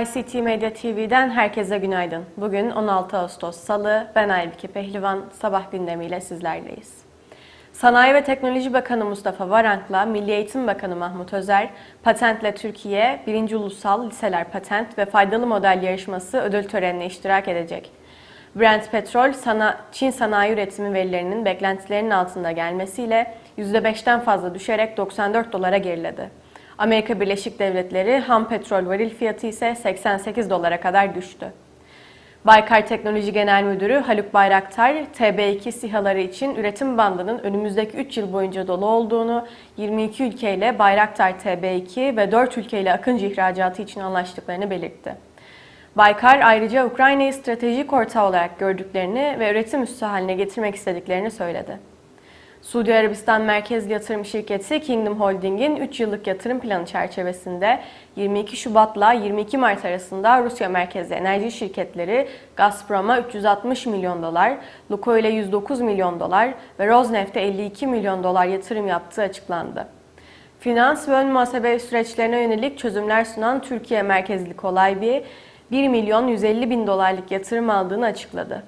ICT Medya TV'den herkese günaydın. Bugün 16 Ağustos Salı, ben Aybike Pehlivan, sabah gündemiyle sizlerleyiz. Sanayi ve Teknoloji Bakanı Mustafa Varank'la Milli Eğitim Bakanı Mahmut Özer, Patentle Türkiye 1. Ulusal Liseler Patent ve Faydalı Model Yarışması ödül törenine iştirak edecek. Brent Petrol, sana, Çin sanayi üretimi verilerinin beklentilerinin altında gelmesiyle %5'ten fazla düşerek 94 dolara geriledi. Amerika Birleşik Devletleri ham petrol varil fiyatı ise 88 dolara kadar düştü. Baykar Teknoloji Genel Müdürü Haluk Bayraktar, TB2 SİHA'ları için üretim bandının önümüzdeki 3 yıl boyunca dolu olduğunu, 22 ülkeyle Bayraktar TB2 ve 4 ülkeyle Akıncı ihracatı için anlaştıklarını belirtti. Baykar ayrıca Ukrayna'yı stratejik ortağı olarak gördüklerini ve üretim üssü haline getirmek istediklerini söyledi. Suudi Arabistan merkezli yatırım şirketi Kingdom Holding'in 3 yıllık yatırım planı çerçevesinde 22 Şubat'la 22 Mart arasında Rusya merkezli enerji şirketleri Gazprom'a 360 milyon dolar, Lukoil'e 109 milyon dolar ve Rosneft'e 52 milyon dolar yatırım yaptığı açıklandı. Finans ve ön muhasebe süreçlerine yönelik çözümler sunan Türkiye merkezli kolay bir 1 milyon 150 bin dolarlık yatırım aldığını açıkladı.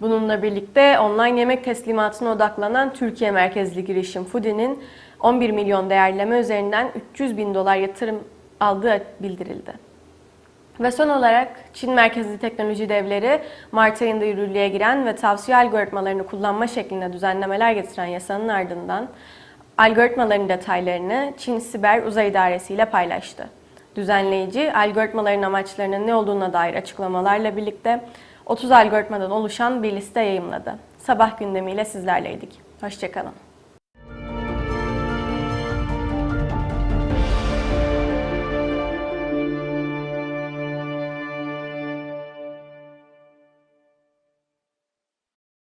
Bununla birlikte online yemek teslimatına odaklanan Türkiye merkezli girişim Foodie'nin 11 milyon değerleme üzerinden 300 bin dolar yatırım aldığı bildirildi. Ve son olarak Çin merkezli teknoloji devleri Mart ayında yürürlüğe giren ve tavsiye algoritmalarını kullanma şeklinde düzenlemeler getiren yasanın ardından algoritmaların detaylarını Çin Siber Uzay İdaresi ile paylaştı. Düzenleyici, algoritmaların amaçlarının ne olduğuna dair açıklamalarla birlikte 30 algoritmadan oluşan bir liste yayımladı. Sabah gündemiyle sizlerleydik. Hoşçakalın.